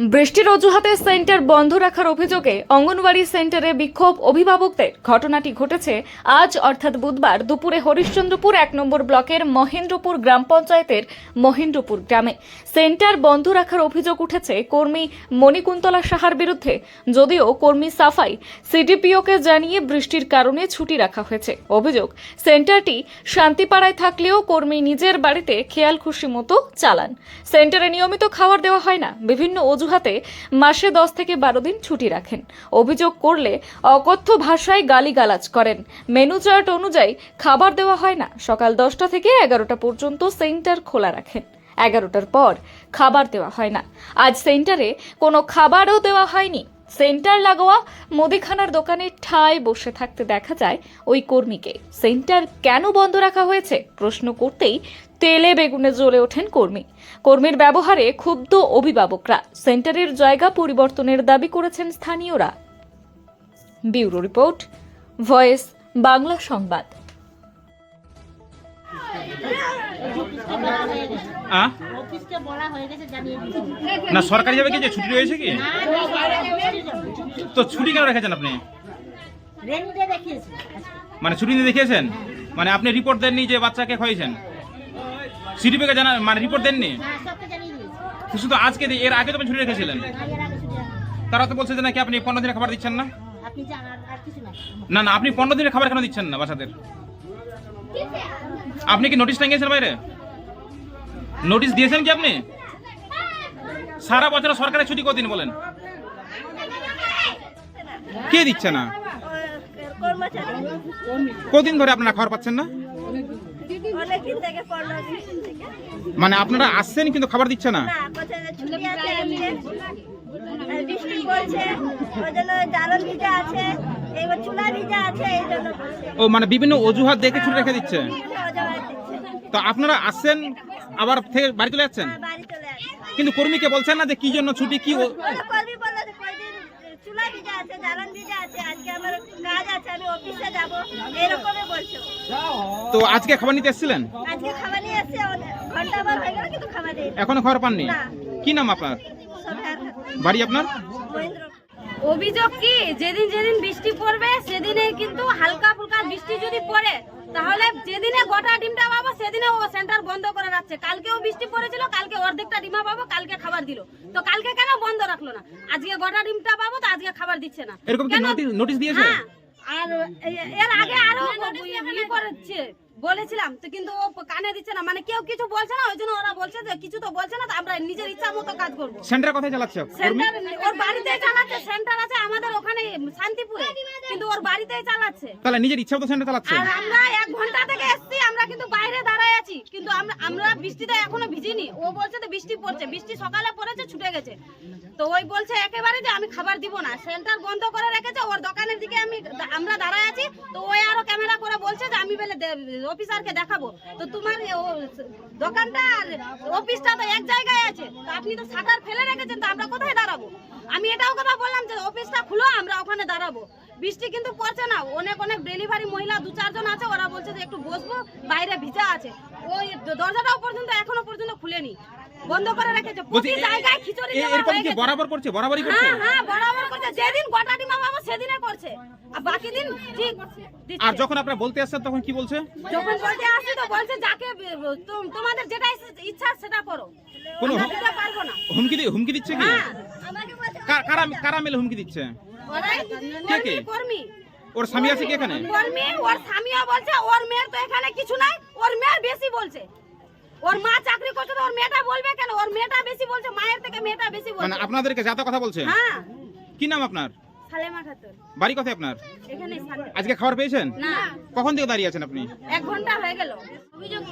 বৃষ্টির অজুহাতে সেন্টার বন্ধ রাখার অভিযোগে অঙ্গনওয়াড়ি সেন্টারে বিক্ষোভ অভিভাবকদের। ঘটনাটি ঘটেছে আজ, অর্থাৎ বুধবার, দুপুরে হরিশ্চন্দ্রপুর এক নম্বর ব্লকের মহেন্দ্রপুর গ্রাম পঞ্চায়েতের মহেন্দ্রপুর গ্রামে। সেন্টার বন্ধ রাখার অভিযোগ উঠেছে কর্মী মণিকুন্তলা সাহার বিরুদ্ধে। যদিও কর্মী সাফাই, সিডিপিওকে জানিয়ে বৃষ্টির কারণে ছুটি রাখা হয়েছে। অভিযোগ, সেন্টারটি শান্তিপাড়ায় থাকলেও কর্মী নিজের বাড়িতে খেয়াল খুশি মতো চালান। সেন্টারে নিয়মিত খাবার দেওয়া হয় না। বিভিন্ন অজুহাতে মাসে দশ থেকে বারো দিন ছুটি রাখেন। অভিযোগ করলে অকথ্য ভাষায় গালিগালাজ করেন। মেনু চার্ট অনুযায়ী খাবার দেওয়া হয় না। সকাল দশটা থেকে এগারোটা পর্যন্ত সেন্টার খোলা রাখেন। এগারোটার পর খাবার দেওয়া হয় না। আজ সেন্টারে কোনো খাবারও দেওয়া হয়নি। সেন্টার লাগোয়া মুদিখানার দোকানে ঠায় বসে থাকতে দেখা যায় ওই কর্মীকে। সেন্টার কেন বন্ধ রাখা হয়েছে? প্রশ্ন করতেই তেলে বেগুনে জ্বলে ওঠেন কর্মী। কর্মীর ব্যবহারে ক্ষুব্ধ অভিভাবকরা। সেন্টারের জায়গা পরিবর্তনের দাবি করেছেন স্থানীয়রা। ব্যুরো রিপোর্ট ভয়েস বাংলা সংবাদ। না সরকারি যাবে কি যে ছুটি রয়েছে কি। তো ছুটি কেন রেখেছেন আপনি। মানে ছুটি নিয়ে দেখিয়েছেন? মানে আপনি রিপোর্ট দেননি যে বাচ্চাকে খাইয়েছেন সিডিপিকে জানা মানে রিপোর্ট দেননি? হ্যাঁ সবকে জানিয়ে দিয়েছি। তো শুধু আজকে এর আগে তো আপনি ছুটি রেখেছিলেন? আগের আগে ছুটি আছে। তারা তো বলছে যে নাকি আপনি পনেরো দিনের খাবার দিচ্ছেন না? আপনি যান আর আর কিছু না। না না আপনি পনেরো দিনের খাবার কেন দিচ্ছেন না বাচ্চাদের? আপনি কি নোটিশ টাঙিয়েছেন বাইরে? নোটিশ দিয়েছেন কি আপনি? সারা বছর সরকারের ছুটি কদিন বলেন? কে দিচ্ছে না? কদিন ধরে আপনারা খাবার পাচ্ছেন না? মানে আপনারা আসছেন কিন্তু খাবার দিচ্ছে না। ও মানে বিভিন্ন অজুহাত দেখে ছুটি রেখে দিচ্ছে? বিভিন্ন তো আপনারা আসছেন আবার থেকে বাড়ি চলে যাচ্ছেন? হ্যাঁ, কিন্তু কর্মীকে বলছেন না যে কি জন্য ছুটি কি ও- ওরা কর্মী বলল যে কয়দিন চুলা ভিজা আছে জ্বালন ভিজা আছে আজকে আমার কাজ আছে আমি অফিসে যাব। এরকমই বলছো। তো আজকে খাবার নিতে এসেছিলেন? আজকে খাবার নিয়ে এসছে ঘণ্টা বার হয়ে গেল কিন্তু খাবার নেই এখনও খাবার পাননি? কি নাম আপনার? বাড়ি আপনার? অভিযোগ কি? যেদিন যেদিন বৃষ্টি পড়বে সেদিনে কিন্তু হালকা ফুলকা বৃষ্টি যদি পড়ে তাহলে যেদিনে গোটা ডিমটা পাবো সেদিনে ও সেন্টার বন্ধ করে রাখছে। কালকেও বৃষ্টি পড়েছিল কালকে অর্ধেকটা ডিমা পাবো কালকে খাবার দিল। তো কালকে কেন বন্ধ রাখল না? আজকে গোটা ডিমটা পাবো তো আজকে খাবার দিচ্ছে না। এরকম কি নোটিশ দিয়েছে? হ্যাঁ আর এর আগে আরও ই করেছে। বলেছিলাম তো কিন্তু ও কানে দিচ্ছে না। মানে কেউ কিছু বলছে না ওই জন্য ওরা বলছে যে কিছু তো বলছে না আমরা নিজের ইচ্ছা মতো কাজ করব। সেন্টার কথাই চালাচ্ছে সেন্টার ওর বাড়িতেই চালাচ্ছে সেন্টার আছে আমাদের ওখানে শান্তিপুরে। কিন্তু ওর বাড়িতেই চালাচ্ছে। তাহলে নিজের ইচ্ছা মতো সেন্টার চালাচ্ছে? আর আমরা এক ঘণ্টা থেকে এসছি আমরা কিন্তু বাইরে দাঁড়ায় আছি। কিন্তু আমরা আমরা বৃষ্টিতে এখনও ভিজিনি। ও বলছে তো বৃষ্টি পড়ছে বৃষ্টি সকালে পড়েছে ছুটে গেছে। তো ওই বলছে একেবারে যে আমি খাবার দিব না। সেন্টার বন্ধ করে রেখেছে ওর দোকানের দিকে আমি আমরা দাঁড়ায় আছি। তো ওই আরও ক্যামেরা করে বলছে যে আমি বলে দে- অফিসারকে দেখাবো। তো তোমার দোকানটা আর অফিসটা তো এক জায়গায় আছে। তো আপনি তো শাটার ফেলে রেখেছেন তো আমরা কোথায় দাঁড়াবো? আমি এটাও কথা বললাম যে অফিসটা খুলো আমরা ওখানে দাঁড়াবো। বৃষ্টি কিন্তু পড়ছে না। অনেক অনেক ডেলিভারি মহিলা দু চারজন আছে ওরা বলছে যে একটু বসবো বাইরে ভিজা আছে। ওই দরজাটাও পর্যন্ত এখনও পর্যন্ত খুলেনি। বন্ধ করে রেখেছে। প্রতি জায়গায় খিচুড়ি এরকম কি বরাবর করছে? বরাবরই করছে? হ্যাঁ হ্যাঁ বরাবর করছে। যেদিন গোটা ডিমা করছে আর বাকি দিন ঠিক আর যখন আপনারা বলতে আসছেন তখন কি বলছে? যখন বলতে আসি তো বলছে যাকে তোমাদের যেটা ইচ্ছা সেটা করো। কোনো পারব না। হুমকি দি- হুমকি দিচ্ছে কি? হ্যাঁ। কারা কারা মিলে হুমকি দিচ্ছে? কে কে? কর্মী। ওর স্বামী আছে কি এখানে? কর্মী ওর স্বামীও বলছে ওর মেয়ের তো এখানে কিছু নাই ওর মেয়ের বেশি বলছে। ওর মা চাকরি করছে তো ওর মেয়েটা বলবে কেন? ওর মেয়েটা বেশি বলছে মায়ের থেকে মেয়েটা বেশি বলছে মানে বলছে। আপনাদেরকে যাতা কথা বলছে? হ্যাঁ। কি নাম আপনার? সালেমা খাতুন। বাড়ি কোথায় আপনার? এখানে আজকে খাবার পেয়েছেন? না। কখন থেকে দাঁড়িয়ে আছেন আপনি? এক ঘণ্টা হয়ে গেল। অভিযোগ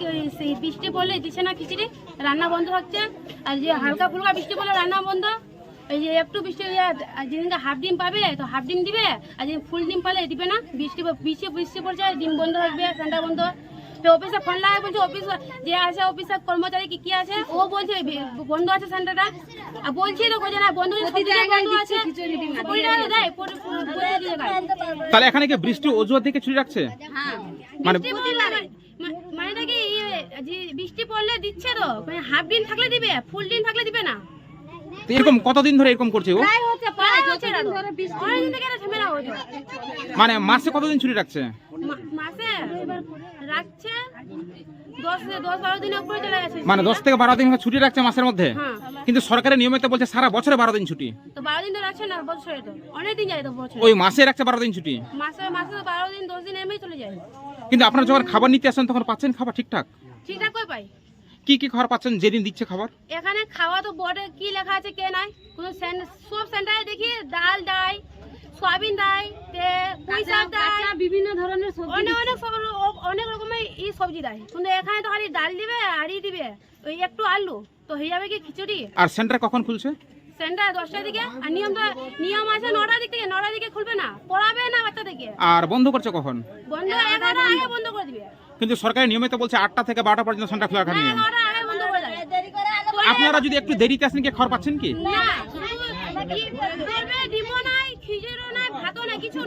বৃষ্টি পড়লে দিচ্ছে না খিচুড়ি রান্না বন্ধ হচ্ছে। আর যে হালকা ফুলকা বৃষ্টি পড়লে রান্না বন্ধ। এই যে একটু বৃষ্টি যেদিনকে হাফ ডিম পাবে তো হাফ ডিম দিবে। আর যে ফুল ডিম পালে দিবে না। বৃষ্টি বৃষ্টি বৃষ্টি পড়ছে ডিম বন্ধ থাকবে ঠান্ডা বন্ধ। অফিসে ফোন লাগে বলছে অফিস যে আছে অফিসের কর্মচারী কি কি আছে? ও বলছে বন্ধ আছে সেন্টারটা। আর বলছি তো যে না বন্ধ আছে কুড়ি টাকা দেয়। তাহলে এখানে কি বৃষ্টি অজুহাত দেখে ছুটি রাখছে? হ্যাঁ। মানে বৃষ্টি পড়লে মানে নাকি ইয়ে, যে বৃষ্টি পড়লে দিচ্ছে তো? মানে হাফ দিন থাকলে দিবে ফুল দিন থাকলে দিবে না? এরকম কতদিন ধরে এরকম করছে ও? মানে মাসে কতদিন ছুটি রাখছে? মাসে? রাখছে দশ দশ বারো দিনের উপরে চলে গেছে। মানে দশ থেকে বারো দিন ছুটি রাখছে মাসের মধ্যে? হ্যাঁ। কিন্তু সরকারের নিয়মিত বলছে সারা বছরে বারো দিন ছুটি। তো বারো দিন তো রাখছে না বছরে তো। অনেক দিন যায় তো বছরে। ওই মাসে রাখছে বারো দিন ছুটি? মাসে মাসে বারো দিন দশ দিন এমনি চলে যায়। কিন্তু আপনারা যখন খাবার নিতে আসেন তখন পাচ্ছেন খাবার ঠিকঠাক? ঠিকঠাক পাই? কি কি খাবার পাচ্ছেন যেদিন দিচ্ছে খাবার? এখানে খাওয়া তো বোর্ডে কি লেখা আছে কে নাই? কোনো সব সেন্টারে দেখি ডাল দেয় সয়াবিন দেয় তে পুঁই দেয়। বিভিন্ন ধরনের অনেক অনেক সব অনেক রকমের ই সবজি দেয়। কিন্তু এখানে তো খালি ডাল দিবে আর ই দিবে ওই একটু আলু। তো হয়ে যাবে কি খিচুড়ি? আর সেন্টার কখন খুলছে? সেন্টার দশটার দিকে আর নিয়মটা নিয়ম আছে নটার দিক থেকে নটার দিকে খুলবে না পড়াবে না বাচ্চাদেরকে আর বন্ধ করছে কখন? বন্ধ এগারোটা আগে বন্ধ করে দিবে। কিন্তু সরকারের নিয়মিত বলছে আটটা থেকে বারোটা পর্যন্ত সেন্টার খোলা রাখার নিয়ম। আলো আপনারা যদি একটু দেরিতে আসেন কি খাবার পাচ্ছেন কি? না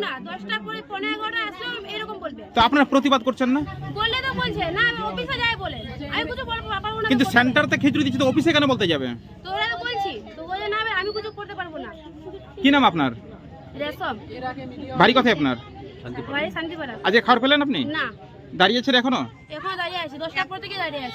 না দশটা পরে পনেরো এগারোটা আসলে এরকম বলবে। তো আপনারা প্রতিবাদ করছেন না? বললে তো বলছে না আমি অফিসে যাই বলে। আমি কিছু বলব পারব না কিন্তু সেন্টারতে খিচুড়ি দিচ্ছে তো অফিসে কেন বলতে যাবে? তো ওরা তো বলছি তো বলে না আমি কিছু করতে পারব না। কি নাম আপনার? রেশম। বাড়ি কথায় আপনার? বাড়ি শান্তিপাড়া। আজকে খাবার পেলেন আপনি? না। দাঁড়িয়েছেন এখনও? এখন দাঁড়িয়ে আছি দশটার পর থেকে দাঁড়িয়ে আছি।